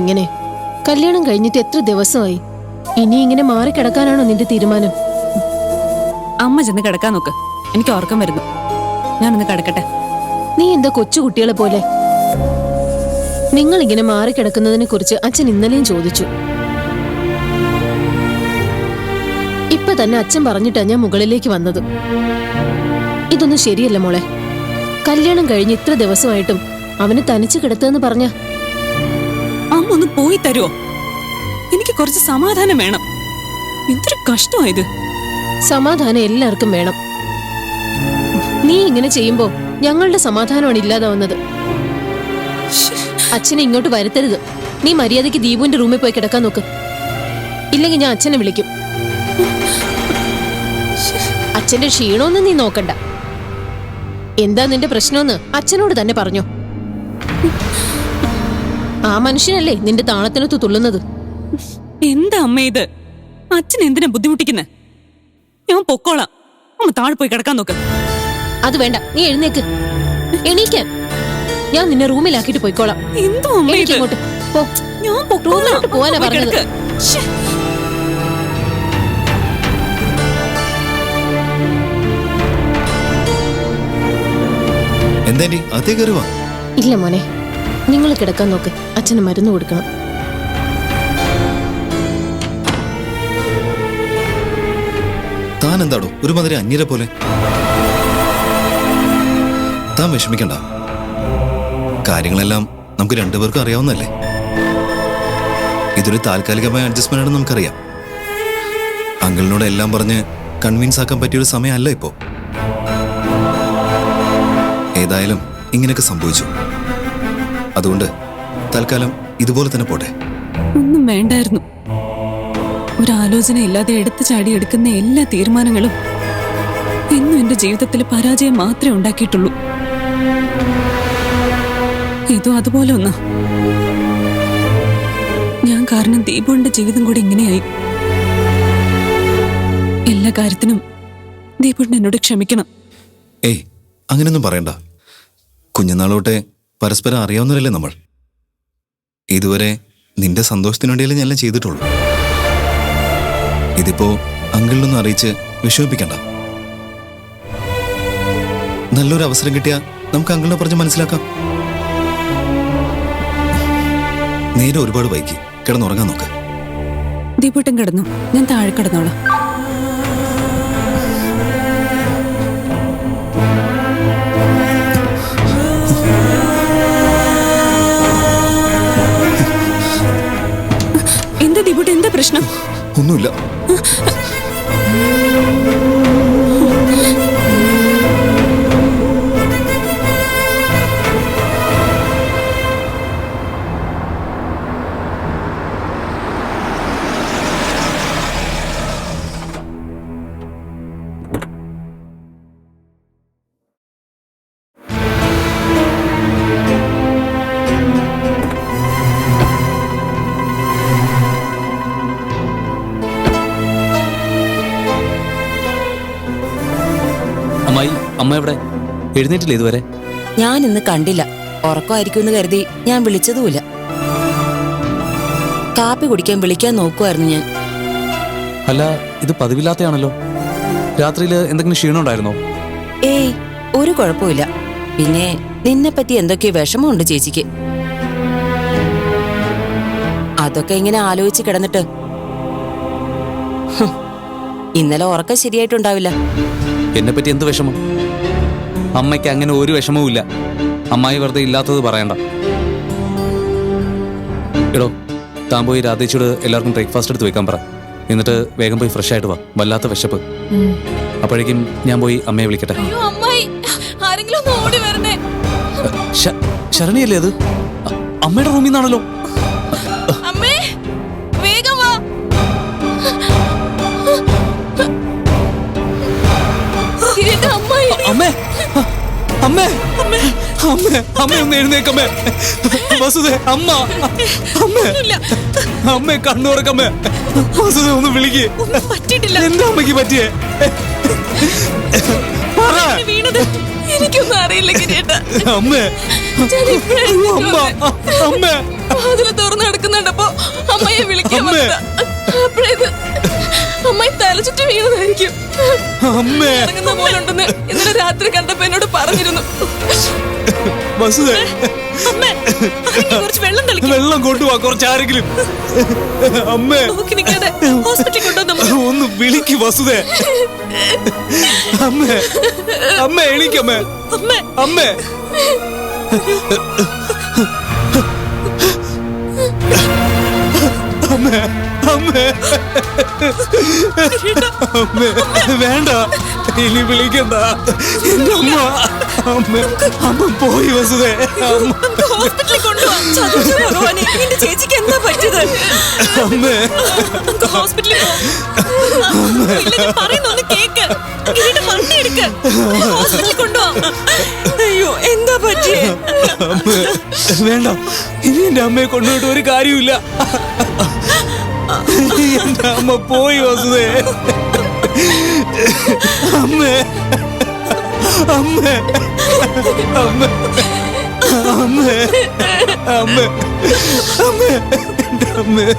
ഇങ്ങനെ കല്യാണം കഴിഞ്ഞിട്ട് എത്ര ദിവസമായി? ഇനി ഇങ്ങനെ മാറി കിടക്കാനാണോ നിന്റെ തീരുമാനം? അമ്മ ചെന്ന് കിടക്കാൻ നോക്ക്. എനിക്ക് ഉറക്കം വരുന്നു. ഞാനൊന്ന് കിടക്കട്ടെ. നീ എന്താ കൊച്ചുകുട്ടികളെ പോലെ? നിങ്ങൾ ഇങ്ങനെ മാറിക്കിടക്കുന്നതിനെ കുറിച്ച് അച്ഛൻ ഇന്നലെയും ചോദിച്ചു. ഇപ്പൊ തന്നെ അച്ഛൻ പറഞ്ഞിട്ടാ ഞാൻ മുകളിലേക്ക് വന്നത്. ഇതൊന്നും ശരിയല്ല മോളെ. കല്യാണം കഴിഞ്ഞ് ഇത്ര ദിവസമായിട്ടും അവന് തനിച്ചു കിടത്തെന്ന് പറഞ്ഞ അമ്മ ഒന്ന് പോയി തരുമോ എനിക്ക് കുറച്ച് സമാധാനം വേണം. എന്തൊരു കഷ്ടമായത് സമാധാനം എല്ലാവർക്കും വേണം. നീ ഇങ്ങനെ ചെയ്യുമ്പോ ഞങ്ങളുടെ സമാധാനമാണ് ഇല്ലാതാവുന്നത്. അച്ഛനെ ഇങ്ങോട്ട് വരുത്തരുത്. നീ മര്യാദയ്ക്ക് ദീപുവിന്റെ റൂമിൽ പോയി കിടക്കാൻ നോക്ക്. ഇല്ലെങ്കിൽ ഞാൻ അച്ഛനെ വിളിക്കും. അച്ഛന്റെ ക്ഷീണമൊന്നും നീ നോക്കണ്ട. എന്താ നിന്റെ പ്രശ്നമെന്ന് അച്ഛനോട് തന്നെ പറഞ്ഞോ. ആ മനുഷ്യനല്ലേ നിന്റെ താളത്തിനൊത്ത് തുള്ളുന്നത്? എന്താ അമ്മ ഇത്? അച്ഛൻ എന്തിനാ ബുദ്ധിമുട്ടിക്കുന്നെ? ഞാൻ പൊക്കോളാം. അമ്മ താഴെ പോയി കിടക്കാൻ നോക്ക്. അത് വേണ്ട നീ എഴുന്നേക്ക്. എണീക്കാൻ ഞാൻ നിന്നെ റൂമിലാക്കിട്ട് പോയിക്കോളാം. എന്തോ അമ്മ ഇത്? പോ. ഞാൻ പൊക്കോളാം. റൂമിലോട്ട് പോവാനാ പോയി പറഞ്ഞത്. കിടക്ക്. ശ്ശേ. എന്തേണ്ടി അതേ കരുവാ ഇല്ല മോനെ. നിങ്ങൾ കിടക്കാൻ നോക്ക്. അച്ഛന് മരുന്ന് കൊടുക്കണം. താൻ എന്താടോ ഒരുമാതിരി അന്യരെ പോലെ. താൻ വിഷമിക്കണ്ട. കാര്യങ്ങളെല്ലാം നമുക്ക് രണ്ടുപേർക്കും അറിയാവുന്നല്ലേ ഇതൊരു താൽക്കാലികമായ അഡ്ജസ്റ്റ്മെന്റ് ആണെന്ന് നമുക്കറിയാം. അങ്കിളിനോട് എല്ലാം പറഞ്ഞ് കൺവിൻസ് ആക്കാൻ പറ്റിയൊരു സമയമല്ല ഇപ്പോ. ഏതായാലും ഇങ്ങനെയൊക്കെ സംഭവിച്ചു. അതുകൊണ്ട് തൽക്കാലം ഇതുപോലെ തന്നെ പോട്ടെ. ഒന്നും വേണ്ടായിരുന്നു. ഒരാലോചന ഇല്ലാതെ എടുത്തു ചാടി എടുക്കുന്ന എല്ലാ തീരുമാനങ്ങളും ഇന്നും എന്റെ ജീവിതത്തിൽ പരാജയം മാത്രമേ ഉണ്ടാക്കിയിട്ടുള്ളൂ. ഇതും അതുപോലെ ഒന്നാ. ഞാൻ കാരണം ദീപുവിന്റെ ജീവിതം കൂടി ഇങ്ങനെയായി. എല്ലാ കാര്യത്തിനും ദീപുണ്ട് എന്നോട് ക്ഷമിക്കണം. ഏയ് അങ്ങനെയൊന്നും പറയണ്ട. കുഞ്ഞുനാളോട്ടെ പരസ്പരം അറിയാവുന്നവരല്ലേ നമ്മൾ? ഇതുവരെ നിന്റെ സന്തോഷത്തിനു വേണ്ടിയല്ലേ ഞാൻ എല്ലാം ചെയ്തിട്ടുള്ളൂ. ഇതിപ്പോ അങ്കിളിനൊന്നും അറിയിച്ച് വിഷമിപ്പിക്കണ്ട. നല്ലൊരു അവസരം കിട്ടിയാ നമുക്ക് അങ്കിളിനെ പറഞ്ഞ് മനസ്സിലാക്കാം. നേരെ ഒരുപാട് വൈകി. കിടന്നുറങ്ങാൻ നോക്ക്. ദീപുട്ടൻ കിടന്നു. ഞാൻ താഴെ കിടന്നോളാം. എന്താ ദീപുട്ട എന്താ പ്രശ്നം? ഒന്നുമില്ല. അമ്മായി അമ്മ എവിടെ? എഴുന്നേറ്റില്ല ഇതുവരെ? ഞാൻ ഇന്ന് കണ്ടില്ല. ഉറക്കമായിരിക്കുമെന്ന് കരുതി ഞാൻ വിളിച്ചതുമില്ല. കാപ്പി കുടിക്കാൻ വിളിക്കാൻ നോക്കുമായിരുന്നു ഞാൻ. അല്ല ഇത് പതിവില്ലാത്തയാണല്ലോ. രാത്രിയിൽ എന്തെങ്കിലും ക്ഷീണം ഉണ്ടായിരുന്നോ? ഏയ് ഒരു കുഴപ്പമില്ല പിന്നെ നിന്നെ പറ്റി എന്തൊക്കെയോ വിഷമമുണ്ട് ചേച്ചിക്ക്? അതൊക്കെ ഇങ്ങനെ ആലോചിച്ച് കിടന്നിട്ട്. ഇന്നലെ ഉറക്കം ശരിയായിട്ടുണ്ടാവില്ല. എന്നെ പറ്റി എന്ത് വിഷമം? അമ്മയ്ക്ക് അങ്ങനെ ഒരു വിഷമവും ഇല്ല. അമ്മായി വെറുതെ ഇല്ലാത്തത് പറയണ്ട. എടോ താൻ പോയി രാധേച്ചിയോട് എല്ലാവർക്കും ബ്രേക്ക്ഫാസ്റ്റ് എടുത്ത് വെക്കാൻ പറ. എന്നിട്ട് വേഗം പോയി ഫ്രഷ് ആയിട്ട് വാ. വല്ലാത്ത വിശപ്പ്. അപ്പോഴേക്കും ഞാൻ പോയി അമ്മയെ വിളിക്കട്ടെ. ശരണിയല്ലേ അത്? അമ്മയുടെ റൂമിൽ നിന്നാണല്ലോ. അമ്മേ അമ്മേ അമ്മേ. അമ്മേ അമ്മ ഒന്ന് എഴുന്നേക്കമ്മേ. വസുദേ അമ്മ അമ്മേ. അമ്മേ കണ്ണുറക്കമ്മേ വസുദേ ഒന്ന് വിളിക്ക്. പറ്റിയിട്ടില്ല. എന്താ അമ്മയ്ക്ക് പറ്റിയേ? പറ. വീണത് എനിക്കൊന്നും അറിയില്ല കിരീട്ട. അമ്മേ. അമ്മ അമ്മേ. വാതിൽ തുറന്നു നടക്കുന്നുണ്ടപ്പോ അമ്മയെ വിളിക്കാൻ. അപ്പഴേത് അമ്മ തലചുറ്റി വീണതായിരിക്കും അമ്മേ. ഇറങ്ങുന്ന പോലുണ്ടെന്ന് ഇന്നലെ രാത്രി കണ്ടപ്പോ എന്നോട് പറഞ്ഞിരുന്നു. അമ്മേ കുറച്ച് വെള്ളം തളിക്കും? വെള്ളം കൊണ്ടുപോവാ കുറച്ചാരെങ്കിലും അമ്മേ. നോക്കി നിൽക്കാതെ ഹോസ്പിറ്റലിൽ കൊണ്ടുവന്ന് ഒന്ന് വിളിക്ക് വസുദേ അമ്മേ അമ്മേ എണീക്കമ്മേ അമ്മേ. അമ്മേ. അമ്മേ. അമ്മേ. അമ്മേ വേണ്ട. ഇനി വിളിക്കണ്ട. എന്റെ അമ്മ അമ്മ അമ്മ പോയി വസുതേ ഹോസ്പിറ്റലിൽ എന്റെ ചേച്ചിക്ക് എന്താ പറ്റിയത്? അമ്മേ. ഹോസ്പിറ്റലിൽ പറയുന്നൊന്ന് കേക്ക്. കിരീടം വണ്ടി എടുക്ക്. ഹോസ്പിറ്റലിൽ കൊണ്ടുപോവാം അയ്യോ എന്താ പറ്റിയേ? വേണ്ട. ഇനി എന്റെ അമ്മയെ കൊണ്ടുപോയിട്ട് ഒരു കാര്യമില്ല അമ്മ പോയി വസുദേ. അമ്മേ. അമ്മേ. അമ്മേ. അമ്മേ. അമ്മേ. അമ്മേ. എന്റെ അമ്മേ.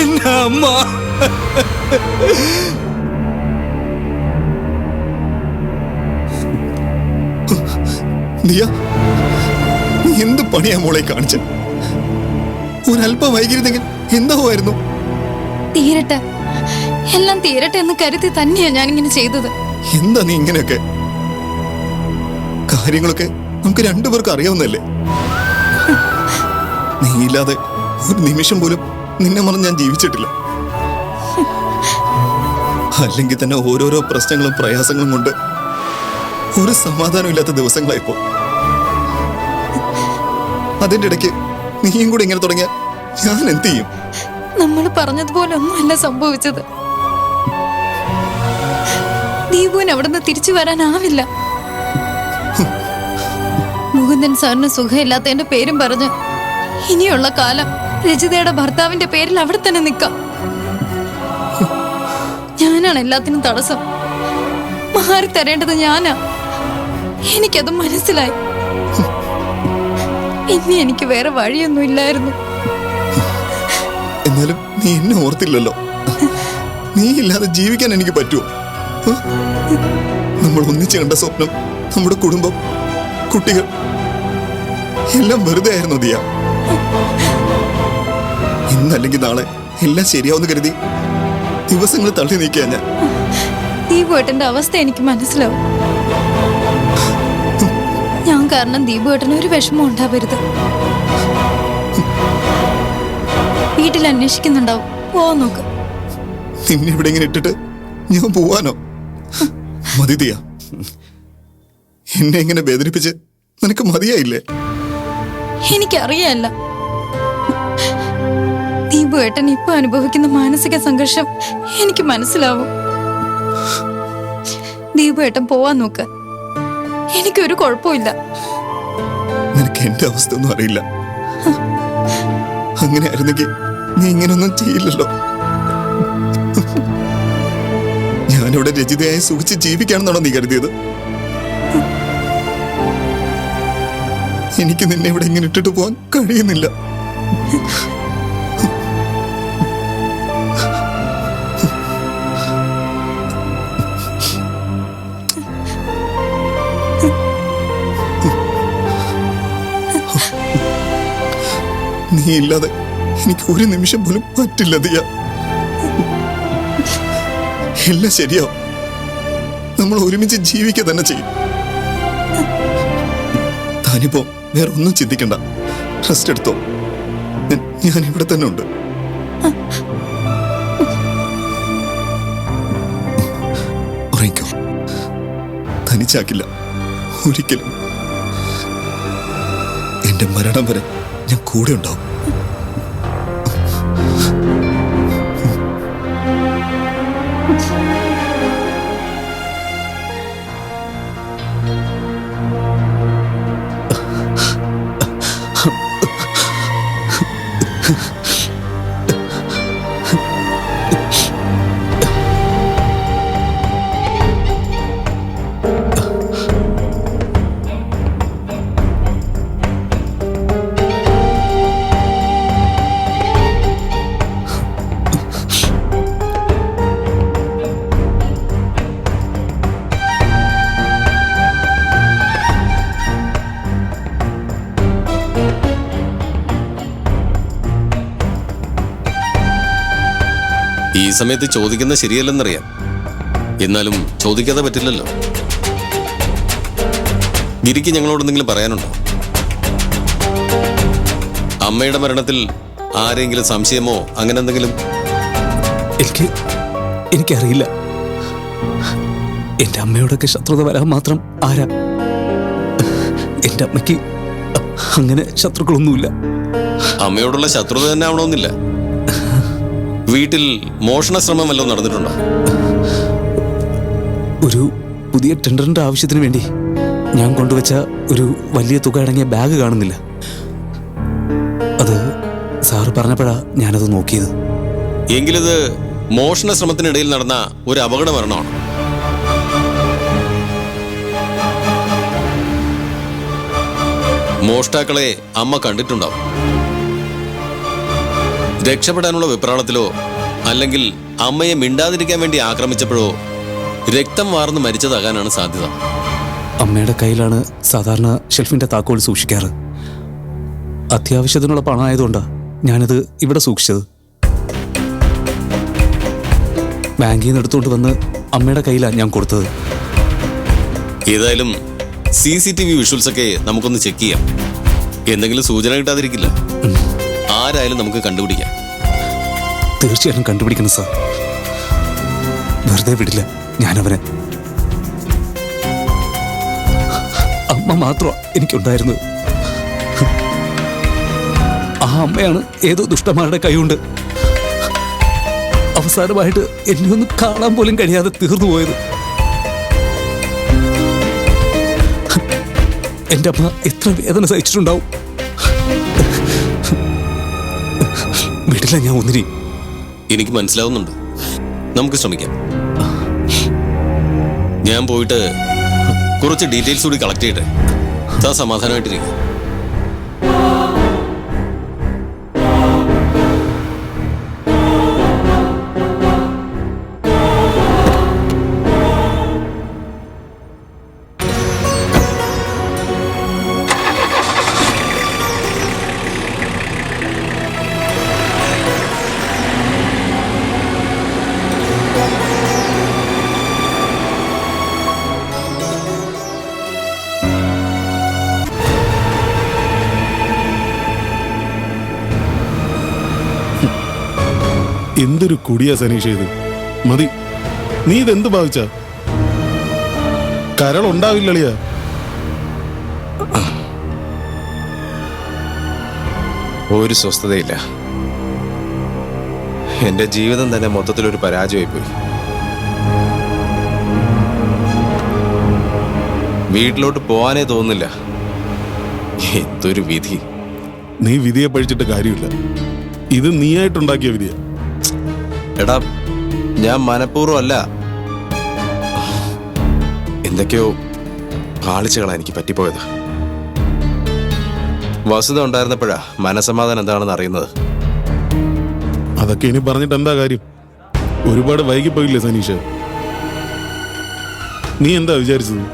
എന്റെ അമ്മ. നീ എന്ത് പണിയാ മോളെ കാണിച്ച? ഒരല്പം വൈകിരുന്നെങ്കിൽ എന്താവുമായിരുന്നു? തീരട്ടെ. എല്ലാം തീരട്ടെ എന്ന് കരുതി തന്നെയാ ഞാൻ ഇങ്ങനെ ചെയ്തത്. എന്താ നീ ഇങ്ങനെയൊക്കെ? കാര്യങ്ങളൊക്കെ നമുക്ക് രണ്ടുപേർക്കും അറിയാവുന്നല്ലേ നീ ഇല്ലാതെ ഒരു നിമിഷം പോലും നിന്നെ മറന്ന് ഞാൻ ജീവിച്ചിട്ടില്ല. അല്ലെങ്കിൽ തന്നെ ഓരോരോ പ്രശ്നങ്ങളും പ്രയാസങ്ങളും കൊണ്ട് ഒരു സമാധാനമില്ലാത്ത ദിവസങ്ങളായിപ്പോ. അതിന്റെ ഇടയ്ക്ക് നീയും കൂടി ഇങ്ങനെ തുടങ്ങിയ ഞാൻ എന്ത് ചെയ്യും? നമ്മൾ പറഞ്ഞതുപോലെ ഒന്നുമല്ല സംഭവിച്ചത്. ദീപുവിന് അവിടുന്ന് തിരിച്ചു വരാനാവില്ല. മുകുന്ദൻ സാറിന് സുഖമില്ലാത്തതിന്റെ പേരും പറഞ്ഞ് ഇനിയുള്ള കാലം രജിതയുടെ ഭർത്താവിന്റെ പേരിൽ അവിടെ തന്നെ നിൽക്കാം. ഞാനാണ് എല്ലാത്തിനും തടസ്സം. മാറി തരേണ്ടത് ഞാനാ. എനിക്കത് മനസ്സിലായി. ഇനി എനിക്ക് വേറെ വഴിയൊന്നും ഇല്ലായിരുന്നു. എന്നാലും നീ എന്നെ ഓർത്തില്ലല്ലോ. നീ ഇല്ലാതെ ജീവിക്കാൻ എനിക്ക് പറ്റുമോ നമ്മൾ ഒന്നിച്ചു കണ്ട സ്വപ്നം നമ്മുടെ കുടുംബം കുട്ടികൾ എല്ലാം വെറുതെ ആയിരുന്നു ദിയ. ഇന്നല്ലെങ്കിൽ നാളെ എല്ലാം ശരിയാവുന്ന കരുതി ദിവസങ്ങൾ തള്ളി നീക്കിയാ ഞാൻ. ദീപുവേട്ടന്റെ അവസ്ഥ എനിക്ക് മനസ്സിലാവും. ഞാൻ ദീപു ഏട്ടന് ഒരു വിഷമം ഉണ്ടാവരുത്. വീട്ടിൽ അന്വേഷിക്കുന്നുണ്ടാവും. പോവാൻ നോക്ക്. നിന്നെ ഇവിടെ ഇങ്ങനെ ഇട്ടിട്ട് ഞാൻ പോവാനോ? മതിയാ എന്നെ ഇങ്ങനെ വേദനിപ്പിച്ച് നിനക്ക് മതിയായില്ലേ? എനിക്കറിയല്ല. ഏട്ടൻ ഇപ്പൊ അനുഭവിക്കുന്ന മാനസിക സംഘർഷം എനിക്ക് മനസ്സിലാവും. ദീപു ഏട്ടൻ പോവാൻ നോക്ക്. എനിക്കൊരു കുഴപ്പമില്ല. നിനക്ക് എന്റെ അവസ്ഥ ഒന്നും അറിയില്ല അങ്ങനെ ആയിരുന്നെങ്കിൽ നീ ഇങ്ങനൊന്നും ചെയ്യില്ലല്ലോ. ഞാനിവിടെ രചിതയായി സുഖിച്ച് ജീവിക്കാണെന്നാണോ നീ കരുതിയത്? എനിക്ക് നിന്നെ ഇവിടെ ഇങ്ങനെ ഇട്ടിട്ട് പോകാൻ കഴിയുന്നില്ല. നീ ഇല്ലാതെ എനിക്ക് ഒരു നിമിഷം പോലും പറ്റില്ല ദിയ. എല്ലാം ശരിയാവും. നമ്മൾ ഒരുമിച്ച് ജീവിക്കുക തന്നെ ചെയ്യും. താനിപ്പോ വേറെ ഒന്നും ചിന്തിക്കണ്ട. റെസ്റ്റ് എടുത്തോ. ഞാൻ- ഞാൻ ഇവിടെ തന്നെ ഉണ്ട്. ഉറങ്ങിക്കോ. തനിച്ചാക്കില്ല ഒരിക്കലും. എന്റെ മരണം വരെ ഞാൻ കൂടെ ഉണ്ടാവും. സമയത്ത് ചോദിക്കുന്നത് ശരിയല്ലെന്നറിയാം. എന്നാലും ചോദിക്കാതെ പറ്റില്ലല്ലോ. ഗിരിക്ക് ഞങ്ങളോട് എന്തെങ്കിലും പറയാനുണ്ടോ? അമ്മയുടെ മരണത്തിൽ ആരെങ്കിലും സംശയമോ അങ്ങനെ എന്തെങ്കിലും? എനിക്ക് എനിക്കറിയില്ല. എന്റെ അമ്മയോടൊക്കെ ശത്രുത വരാൻ മാത്രം ആരാ? എന്റെ അമ്മയ്ക്ക് അങ്ങനെ ശത്രുക്കളൊന്നുമില്ല. അമ്മയോടുള്ള ശത്രുത തന്നെ ആവണമെന്നില്ല. വീട്ടിൽ മോഷണ ശ്രമം വല്ലതും നടന്നിട്ടുണ്ടോ? ഒരു പുതിയ ടെൻഡറിന്റെ ആവശ്യത്തിന് വേണ്ടി ഞാൻ കൊണ്ടുവച്ച ഒരു വലിയ തുക അടങ്ങിയ ബാഗ് കാണുന്നില്ല. അത് സാറ് പറഞ്ഞപ്പോഴാ ഞാനത് നോക്കിയത്. എങ്കിലിത് മോഷണ ശ്രമത്തിനിടയിൽ നടന്ന ഒരു അപകട മരണമാണ്. മോഷ്ടാക്കളെ അമ്മ കണ്ടിട്ടുണ്ടാവും. രക്ഷപ്പെടാനുള്ള വിപ്രാളത്തിലോ അല്ലെങ്കിൽ അമ്മയെ മിണ്ടാതിരിക്കാൻ വേണ്ടി ആക്രമിച്ചപ്പോഴോ രക്തം വാർന്ന് മരിച്ചതാകാനാണ് സാധ്യത. അമ്മയുടെ കയ്യിലാണ് സാധാരണ ഷെൽഫിന്റെ താക്കോൽ സൂക്ഷിക്കാറ്. അത്യാവശ്യത്തിനുള്ള പണമായതുകൊണ്ട് ഞാനിത് ഇവിടെ സൂക്ഷിച്ചത്. ബാങ്കിൽ നിന്ന് എടുത്തുകൊണ്ട് വന്ന് അമ്മയുടെ കയ്യിലാണ് ഞാൻ കൊടുത്തത്. ഏതായാലും C C T V visuals ഒക്കെ നമുക്കൊന്ന് ചെക്ക് ചെയ്യാം. എന്തെങ്കിലും സൂചന കിട്ടാതിരിക്കില്ല. ആരായാലും നമുക്ക് കണ്ടുപിടിക്കാം. തീർച്ചയായിട്ടും കണ്ടുപിടിക്കണം സാർ. വെറുതെ വിടില്ല ഞാനവനെ. അമ്മ മാത്രമാണ് എനിക്കുണ്ടായിരുന്നത്. ആ അമ്മയാണ് ഏതോ ദുഷ്ടന്മാരുടെ കൈകൊണ്ട് അവസാനമായിട്ട് എന്നെ ഒന്ന് കാണാൻ പോലും കഴിയാതെ തീർന്നു പോയത്. എന്റെ അമ്മ എത്ര വേദന സഹിച്ചിട്ടുണ്ടാവും. വിടില്ല ഞാൻ ഒന്നിനെയും എനിക്ക് മനസ്സിലാവുന്നുണ്ട്. നമുക്ക് ശ്രമിക്കാം. ഞാൻ പോയിട്ട് കുറച്ച് ഡീറ്റെയിൽസ് കൂടി കളക്ട് ചെയ്യട്ടെ. താ സമാധാനമായിട്ടിരിക്കും. എന്തൊരു കുടിയാ സനീഷ ഇത്. മതി. നീ ഇതെന്ത് ഭാവിച്ച? കരൾ ഉണ്ടാവില്ലളിയ. ഒരു സ്വസ്ഥതയില്ല. എന്റെ ജീവിതം തന്നെ മൊത്തത്തിൽ ഒരു പരാജയമായി പോയി വീട്ടിലോട്ട് പോവാനേ തോന്നില്ല എന്തൊരു വിധി. നീ വിധിയെ പഴിച്ചിട്ട് കാര്യമില്ല. ഇത് നീയായിട്ടുണ്ടാക്കിയ വിധിയാ. എടാ ഞാൻ മനഃപൂർവം അല്ല. എന്തൊക്കെയോ കാളിച്ചകളാണ് എനിക്ക് പറ്റിപ്പോയത്. വസുത ഉണ്ടായിരുന്നപ്പോഴാ മനസമാധാനം എന്താണെന്ന് അറിയുന്നത്. അതൊക്കെ ഇനി പറഞ്ഞിട്ട് എന്താ കാര്യം? ഒരുപാട് വൈകിപ്പോയില്ലേ സനീഷ്. നീ എന്താ വിചാരിച്ചത്?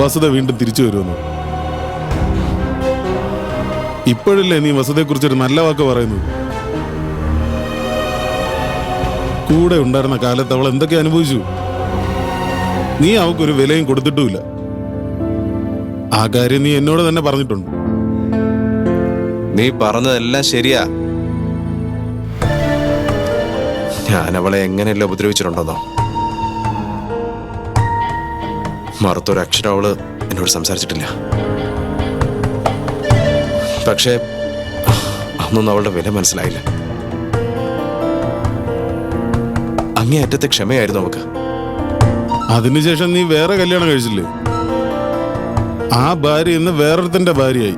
വസുത വീണ്ടും തിരിച്ചു വരുമെന്ന്. ഇപ്പോഴല്ലേ നീ വസുതയെക്കുറിച്ചൊരു നല്ല വാക്ക് പറയുന്നത്? കൂടെ ഉണ്ടായിരുന്ന കാലത്ത് അവൾ എന്തൊക്കെ അനുഭവിച്ചു? നീ അവൾക്കൊരു വിലയും കൊടുത്തിട്ടുമില്ല. ആ കാര്യം നീ എന്നോട് തന്നെ പറഞ്ഞിട്ടുണ്ട്. നീ പറഞ്ഞതെല്ലാം ശരിയാ. ഞാൻ അവളെ എങ്ങനെയല്ല ഉപദ്രവിച്ചിട്ടുണ്ടെന്നോ? മറുത്തൊരു അക്ഷരം അവൾ എന്നോട് സംസാരിച്ചിട്ടില്ല. പക്ഷേ അന്നൊന്നും അവളുടെ വില മനസ്സിലായില്ല. അങ്ങേയറ്റത്തെ ക്ഷമയായിരുന്നു അവക്ക്. അതിനുശേഷം നീ വേറെ കല്യാണം കഴിച്ചില്ലേ? ആ ഭാര്യ ഇന്ന് വേറൊരുത്തന്റെ ഭാര്യയായി.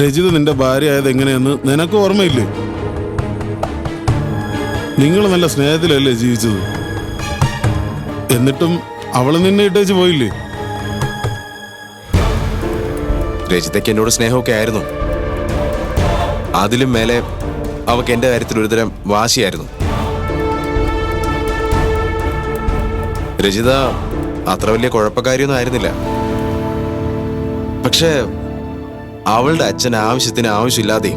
രജിത് നിന്റെ ഭാര്യ ആയത് എങ്ങനെയെന്ന് നിനക്ക് ഓർമ്മയില്ലേ? നിങ്ങൾ നല്ല സ്നേഹത്തിലല്ലേ ജീവിച്ചത്? എന്നിട്ടും അവൾ നിന്നെ ഇട്ടേച്ച് പോയില്ലേ? രജിതയ്ക്ക് എന്നോട് സ്നേഹമൊക്കെ ആയിരുന്നു. അതിലും മേലെ അവക്ക് എന്റെ കാര്യത്തിൽ ഒരുതരം വാശിയായിരുന്നു. രചിത അത്ര വലിയ കുഴപ്പക്കാരിയൊന്നും ആയിരുന്നില്ല. പക്ഷേ അവളുടെ അച്ഛൻ ആവശ്യത്തിന് ആവശ്യമില്ലാതെ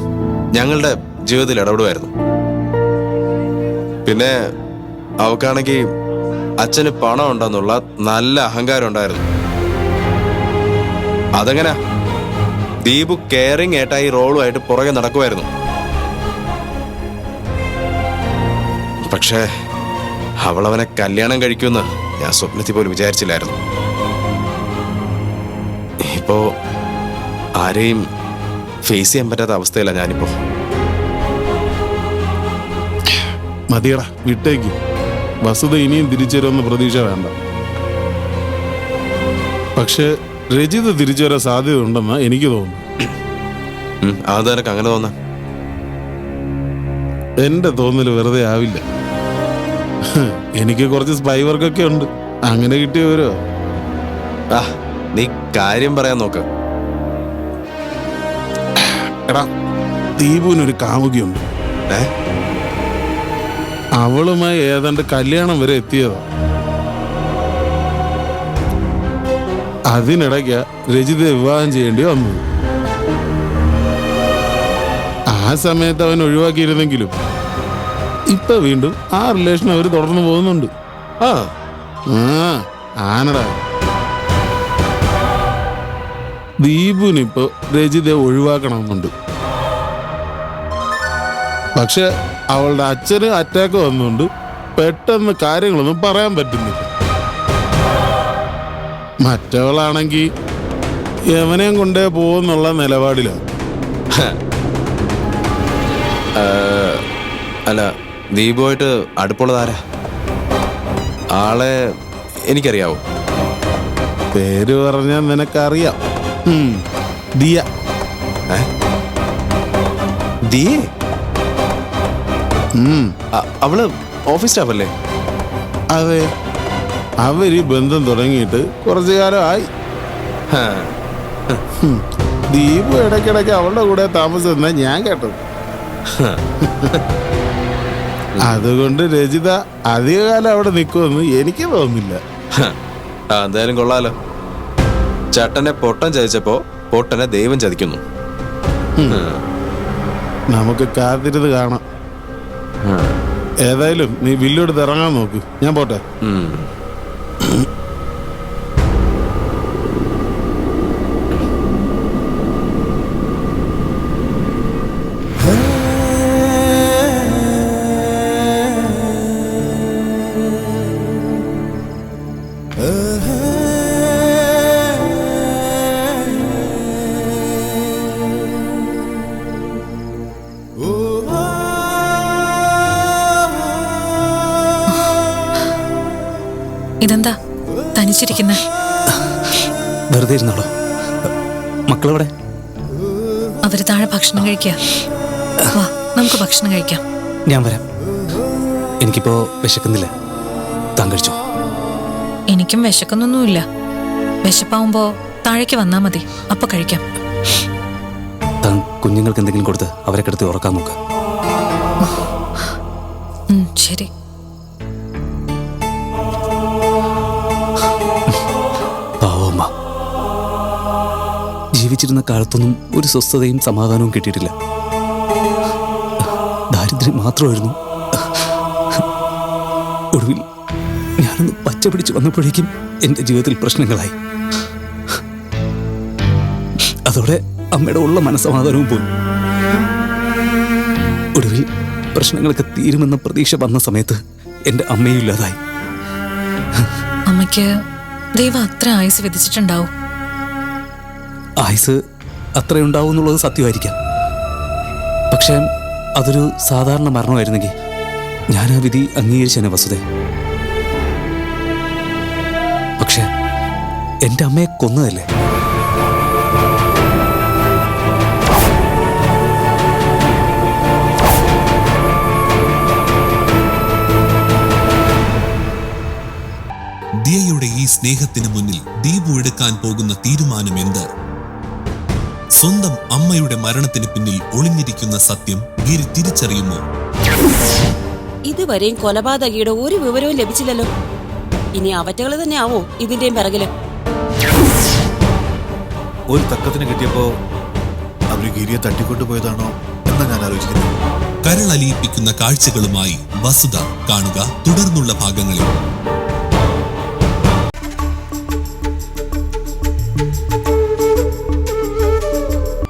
ഞങ്ങളുടെ ജീവിതത്തിൽ ഇടപെടുമായിരുന്നു. പിന്നെ അവക്കാണെങ്കിൽ അച്ഛന് പണം ഉണ്ടെന്നുള്ള നല്ല അഹങ്കാരം ഉണ്ടായിരുന്നു. അതെങ്ങനെ? ദീപു കെയറിങ് ഏട്ടായി റോളുമായിട്ട് പുറകെ നടക്കുമായിരുന്നു. പക്ഷേ അവളവനെ കല്യാണം കഴിക്കുമെന്ന് ഞാൻ സ്വപ്നത്തിൽ പോലും വിചാരിച്ചില്ലായിരുന്നു. ഇപ്പോ ആരെയും ഫേസ് ചെയ്യാൻ പറ്റാത്ത അവസ്ഥയില്ല ഞാനിപ്പോ. മതിയടാ വിട്ടേക്ക്. വസുത ഇനിയും തിരിച്ചു വരുമെന്ന് പ്രതീക്ഷ വേണ്ട. പക്ഷെ രജിത തിരിച്ചു വരാൻ സാധ്യത ഉണ്ടെന്ന് എനിക്ക് തോന്നുന്നു. അത് അങ്ങനെ തോന്നാം? എന്റെ തോന്നൽ വെറുതെ ആവില്ല. എനിക്ക് കുറച്ച് സ്പൈ വർക്കൊക്കെ ഉണ്ട്. അങ്ങനെ കിട്ടിയ വരുമോ ആ നീ കാര്യം പറയാൻ നോക്ക്. എടാ ദീപുവിനൊരു കാമുകിയുണ്ട്. ഏ? അവളുമായി ഏതാണ്ട് കല്യാണം വരെ എത്തിയതാ. അതിനിടയ്ക്ക് രജിത വിവാഹം ചെയ്യേണ്ടി വന്നു. ആ സമയത്ത് അവൻ ഒഴിവാക്കിയിരുന്നെങ്കിലും ഇപ്പൊ വീണ്ടും ആ റിലേഷൻ അവർ തുടർന്നു പോകുന്നുണ്ട്. ആ. ആനടാ. ദീപുനിപ്പോ രജിതയെ ഒഴിവാക്കണമെന്നുണ്ട്. പക്ഷെ അവളുടെ അച്ഛന് അറ്റാക്ക് വന്നുകൊണ്ട് പെട്ടെന്ന് കാര്യങ്ങളൊന്നും പറയാൻ പറ്റുന്നില്ല. മറ്റവളാണെങ്കിൽ യവനെയും കൊണ്ടേ പോകുന്നുള്ള നിലപാടിലാണ് അല്ല ദീപുമായിട്ട് അടുപ്പുള്ളതാരാ ആളെ എനിക്കറിയാവോ? പേര് പറഞ്ഞാൽ നിനക്കറിയാം. ദിയ. ദിയേ? അവൾ ഓഫീസ് സ്റ്റാഫല്ലേ? അതെ. അവർ ബന്ധം തുടങ്ങിയിട്ട് കുറച്ചു കാലമായി. ദീപു ഇടയ്ക്കിടയ്ക്ക് അവളുടെ കൂടെ താമസിക്കുന്ന ഞാൻ കേട്ടത്. അതുകൊണ്ട് രചിത അധികകാലം അവിടെ നിൽക്കുമെന്ന് എനിക്ക് തോന്നുന്നില്ല. എന്തായാലും കൊള്ളാലോ. ചട്ടനെ പൊട്ടൻ ചതിച്ചപ്പോ പൊട്ടനെ ദൈവം ചതിക്കുന്നു. നമുക്ക് കാത്തിരുന്ന് കാണാം. ഏതായാലും നീ ബില്ലെടുത്ത് ഇറങ്ങാൻ നോക്ക്. ഞാൻ പോട്ടെ. വെറുതെ ഇരുന്നോളൂ മക്കളവിടെ? അവർ താഴെ ഭക്ഷണം കഴിക്കുക വാ നമുക്ക് ഭക്ഷണം കഴിക്കാം. ഞാൻ വരാം. എനിക്കിപ്പോ വിശക്കുന്നില്ല. താൻ കഴിച്ചോ? എനിക്കും വിശക്കുന്നൊന്നുമില്ല. വിശപ്പാവുമ്പോ താഴേക്ക് വന്നാ മതി. അപ്പൊ കഴിക്കാം. താൻ കുഞ്ഞുങ്ങൾക്ക് എന്തെങ്കിലും കൊടുത്ത് അവരെ കിടത്തി ഉറക്കാൻ നോക്കാം. ശരി. ജീവിച്ചിരുന്ന കാലത്തൊന്നും ഒരു സ്വസ്ഥതയും സമാധാനവും കിട്ടിയിട്ടില്ല. ദാരിദ്ര്യം മാത്രമായിരുന്നു. ഒടുവിൽ ഞാനൊന്ന് പച്ച പിടിച്ച് വന്നപ്പോഴേക്കും എന്റെ ജീവിതത്തിൽ പ്രശ്നങ്ങളായി. അതോടെ അമ്മയുടെ ഉള്ള മനസ്സമാധാനവും പോയി. ഒടുവിൽ പ്രശ്നങ്ങളൊക്കെ തീരുമെന്ന പ്രതീക്ഷ വന്ന സമയത്ത് എന്റെ അമ്മയും ഇല്ലാതായി. അമ്മയ്ക്ക് ദൈവം അത്ര ആയുസ് വിധിച്ചിട്ടുണ്ടാവും. ആയുസ് അത്രയുണ്ടാവും എന്നുള്ളത് സത്യമായിരിക്കാം. പക്ഷേ അതൊരു സാധാരണ മരണമായിരുന്നെങ്കിൽ ഞാൻ ആ വിധി അംഗീകരിച്ചേനെ വസുദേ പക്ഷേ എന്റെ അമ്മയെ കൊന്നതല്ലേ? ദിയയുടെ ഈ സ്നേഹത്തിന് മുന്നിൽ ദീപു എടുക്കാൻ പോകുന്ന തീരുമാനം എന്ത് സ്വന്തം അമ്മയുടെ മരണത്തിന് പിന്നിൽ ഒളിഞ്ഞിരിക്കുന്ന സത്യം ഗിരി തിരിച്ചറിയുമോ? ഇതുവരെയും കൊലപാതകിയുടെ ഒരു വിവരവും ലഭിച്ചില്ലല്ലോ. ഇനി അവറ്റകൾ തന്നെ ആവോ ഇതിന്റെയും പിറകിൽ? ഒരു തക്കത്തിന് കിട്ടിയപ്പോ അവർ ഗിരിയെ തട്ടിക്കൊണ്ടുപോയതാണോ എന്നാ ഞാൻ ആലോചിക്കുന്നത്. കരളലിയിപ്പിക്കുന്ന കാഴ്ചകളുമായി വസുത കാണുക തുടർന്നുള്ള ഭാഗങ്ങളിൽ.